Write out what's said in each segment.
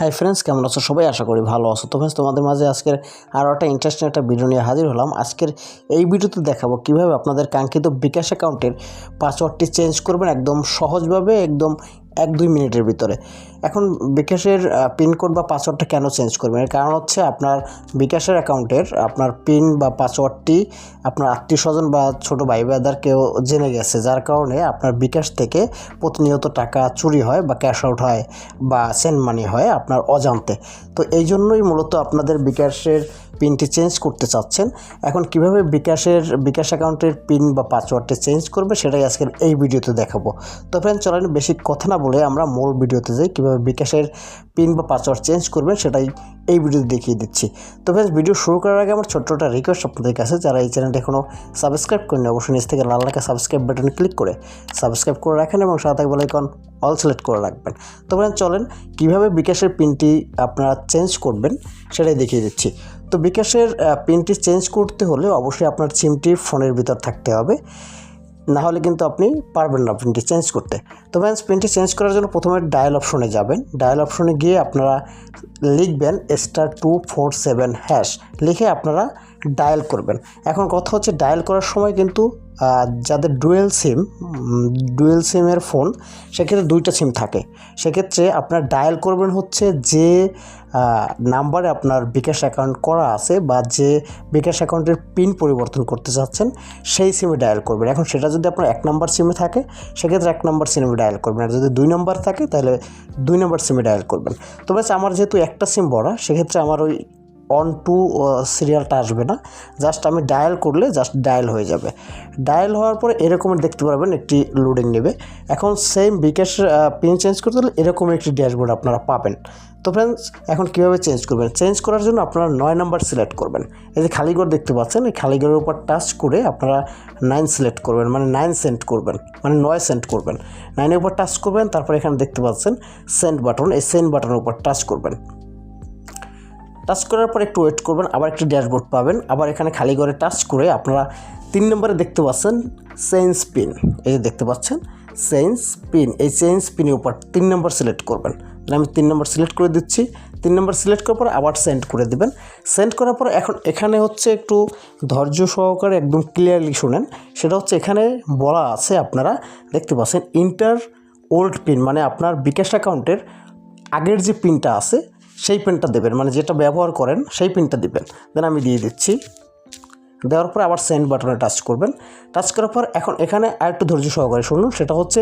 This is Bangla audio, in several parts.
হাই ফ্রেন্ডস কেমন আছো? সবাই আশা করি ভালো আছো। তো ফ্রেন্ডস তোমাদের মাঝে আজকের আরও একটা ইন্টারেস্টিং একটা ভিডিও নিয়ে হাজির হলাম। আজকের এই ভিডিওতে দেখাবো কীভাবে আপনাদের কাঙ্ক্ষিত বিকাশ অ্যাকাউন্টের পাসওয়ার্ডটি চেঞ্জ করবেন একদম সহজভাবে, একদম এক দুই মিনিটের ভিতরে। এখন বিকাশের পিনকোড বা পাসওয়ার্ডটা কেন চেঞ্জ করবেন? এর কারণ হচ্ছে আপনার বিকাশের অ্যাকাউন্টের আপনার পিন বা পাসওয়ার্ডটি আপনার আত্মীয় স্বজন বা ছোটো ভাই বাদার কেউ জেনে গেছে, যার কারণে আপনার বিকাশ থেকে প্রতিনিয়ত টাকা চুরি হয় বা ক্যাশ আউট হয় বা সেন্ড মানি হয় আপনার অজান্তে। তো এই জন্যই মূলত আপনাদের বিকাশের পিনটি চেঞ্জ করতে চাচ্ছেন। এখন কীভাবে বিকাশের, বিকাশ অ্যাকাউন্টের পিন বা পাসওয়ার্ডটি চেঞ্জ করবে, সেটাই আজকের এই ভিডিওতে দেখাবো। তো ফ্রেন্ড চলেন বেশি কথা না বলে আমরা মূল ভিডিওতে যাই, কীভাবে বিকাশের পিন বা পাসওয়ার্ড চেঞ্জ করবেন সেটাই এই ভিডিওতে দেখিয়ে দিচ্ছি। তো ফ্রেন্ডস ভিডিও শুরু করার আগে আমার ছোট্ট একটা রিকোয়েস্ট আপনাদের কাছে, যারা এই চ্যানেলটি এখনও সাবস্ক্রাইব করেন অবশ্যই নিচ থেকে লাল লেখা সাবস্ক্রাইব বাটনে ক্লিক করে সাবস্ক্রাইব করে রাখেন এবং সাথে বলে আইকন অল সিলেক্ট করে রাখবেন। তো ফ্রেন্ড চলেন কীভাবে বিকাশের পিনটি আপনারা চেঞ্জ করবেন সেটাই দেখিয়ে দিচ্ছি। তো বিকাশের পিনটি চেঞ্জ করতে হলে অবশ্যই আপনার সিমটি ফোনের ভিতর থাকতে হবে। না হলে কিন্তু আপনি পারবেন না প্রিন্টটি চেঞ্জ করতে। তো ফ্রেন্ডস প্রিন্টটি চেঞ্জ করার জন্য প্রথমে ডায়াল অপশনে যাবেন। ডায়াল অপশনে গিয়ে আপনারা লিখবেন star two four seven hash লিখে আপনারা ডায়াল করবেন। এখন কথা হচ্ছে ডায়াল করার সময় কিন্তু যাদের ডুয়েল সিম ডুয়েল সিমের ফোন সেক্ষেত্রে দুইটা সিম থাকে। সেক্ষেত্রে আপনার ডায়াল করবেন হচ্ছে যে নাম্বারে আপনার বিকাশ অ্যাকাউন্ট করা আছে বা যে বিকাশ অ্যাকাউন্টের পিন পরিবর্তন করতে চাচ্ছেন, সেই সিমে ডায়াল করবেন। এখন সেটা যদি আপনার এক নম্বর সিমে থাকে, সেক্ষেত্রে এক নম্বর সিমে ডায়াল করবেন। আর যদি দুই নম্বর থাকে, তাহলে দুই নম্বর সিমে ডায়াল করবেন। তো ব্যাস আমার যেহেতু একটা সিম বড়া, সেক্ষেত্রে আমার ওই অন টু সিরিয়ালটা আসবে না। জাস্ট আমি ডায়াল করলে জাস্ট ডায়াল হয়ে যাবে। ডায়াল হওয়ার পরে এরকম দেখতে পারবেন একটি লোডিং নেবে। এখন সেম বিকাশ পিন চেঞ্জ করতে হলে এরকম একটি ড্যাশবোর্ড আপনারা পাবেন। তো ফ্রেন্ডস এখন কীভাবে চেঞ্জ করবেন? চেঞ্জ করার জন্য আপনারা নয় নাম্বার সিলেক্ট করবেন। এই যে খালিঘর দেখতে পাচ্ছেন, এই খালিঘরের উপর টাচ করে আপনারা নাইন সিলেক্ট করবেন। মানে নাইন সেন্ট করবেন। মানে নয় সেন্ট করবেন। নাইনের উপর টাচ করবেন, তারপর এখানে দেখতে পাচ্ছেন সেন্ট বাটন এই সেন্ট বাটনের উপর টাচ করবেন। টাচ করার পর একটু ওয়েট করবেন, আবার একটি ড্যাশবোর্ড পাবেন। আবার এখানে খালি করে টাচ করে আপনারা তিন নম্বরে দেখতে পাচ্ছেন চেঞ্জ পিন এই যে দেখতে পাচ্ছেন চেঞ্জ পিন এই চেঞ্জ পিনের উপর তিন নম্বর সিলেক্ট করবেন। আমি তিন নম্বর সিলেক্ট করে দিচ্ছি। তিন নম্বর সিলেক্ট করার পর আবার সেন্ড করে দেবেন। সেন্ড করার পর এখন এখানে হচ্ছে একটু ধৈর্য সহকারে একদম ক্লিয়ারলি শুনেন। সেটা হচ্ছে এখানে বলা আছে আপনারা, দেখতে পাচ্ছেন ইন্টার ওল্ড পিন মানে আপনার বিকাশ অ্যাকাউন্টের আগের যে পিনটা আছে সেই পেনটা দেবেন। মানে যেটা ব্যবহার করেন, সেই পেনটা দিবেন। দেন আমি দিয়ে দিচ্ছি। দেওয়ার পর আবার সেন্ড বাটনে টাচ করবেন। টাচ করার পর এখন এখানে আরেকটু ধৈর্য সহকারে শুনুন। সেটা হচ্ছে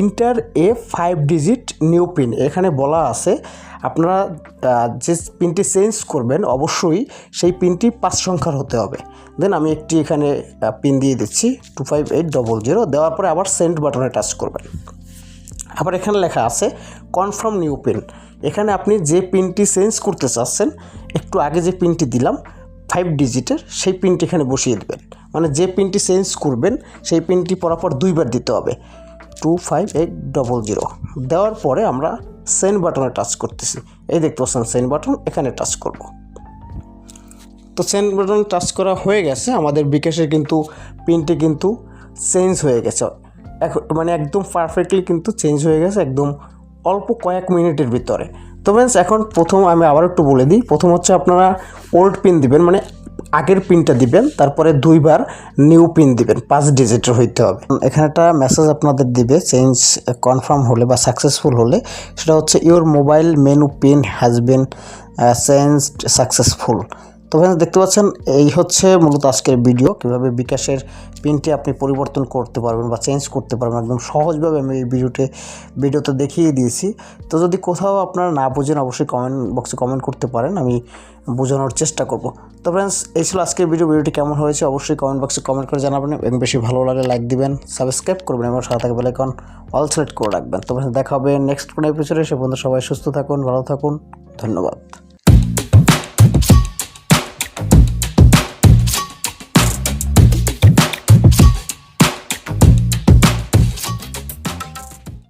enter a five digit new PIN এখানে বলা আছে, আপনারা যে পিনটি চেঞ্জ করবেন, অবশ্যই সেই পিনটি পাঁচ সংখ্যার হতে হবে। দেন আমি একটি এখানে পিন দিয়ে দিচ্ছি। Two five eight double zero দেওয়ার পরে আবার সেন্ড বাটনে টাচ করবেন। আবার এখানে লেখা আছে কনফার্ম নিউ পিন এখানে আপনি যে পিনটি চেঞ্জ করতে চাচ্ছেন, একটু আগে যে পিনটি দিলাম ফাইভ ডিজিটের সেই পিনটি এখানে বসিয়ে দেবেন। মানে যে পিনটি চেঞ্জ করবেন, সেই পিনটি পরাপর দুইবার দিতে হবে। Two five eight double zero দেওয়ার পরে আমরা সেন্ড বাটনে টাচ করতেছি। এই দেখতে পাচ্ছেন সেন্ড বাটন এখানে টাচ করব। তো সেন্ড বাটন টাচ করা হয়ে গেছে। আমাদের বিকাশের কিন্তু পিনটি কিন্তু চেঞ্জ হয়ে গেছে। মানে একদম পারফেক্টলি কিন্তু চেঞ্জ হয়ে গেছে একদম অল্প কয়েক মিনিটের ভিতরে। তো ফ্রেন্ডস এখন প্রথম আমি আবার একটু বলে দিই। প্রথম হচ্ছে আপনারা ওল্ড পিন দিবেন মানে আগের পিনটা দিবেন, তারপরে দুইবার নিউ পিন দিবেন, পাঁচ ডিজিটের হইতে হবে। এখানে একটা মেসেজ আপনাদের দিবে চেঞ্জ কনফার্ম হলে বা সাকসেসফুল হলে, সেটা হচ্ছে your mobile menu PIN has been changed successful তো ফ্রেন্ডস দেখতে পাচ্ছেন, এই হচ্ছে মূলত আজকের ভিডিও কীভাবে বিকাশের পিনটি আপনি পরিবর্তন করতে পারবেন বা চেঞ্জ করতে পারবেন, একদম সহজভাবে আমি এই ভিডিওতে ভিডিওতে দেখিয়ে দিয়েছি। তো যদি কোথাও আপনারা না বোঝেন, অবশ্যই কমেন্ট বক্সে কমেন্ট করতে পারেন, আমি বোঝানোর চেষ্টা করব। তো ফ্রেন্ডস এই ছিল আজকের ভিডিও ভিডিওটি কেমন হয়েছে অবশ্যই কমেন্ট বক্সে কমেন্ট করে জানাবেন এবং বেশি ভালো লাগলে লাইক দিবেন সাবস্ক্রাইব করবেন এবং সাথে থাকবে বেলাইকন অল সিলেক্ট করে রাখবেন। তো দেখা হবে নেক্সট কোনো এপিসোডে সে বন্ধু সবাই সুস্থ থাকুন, ভালো থাকুন, ধন্যবাদ।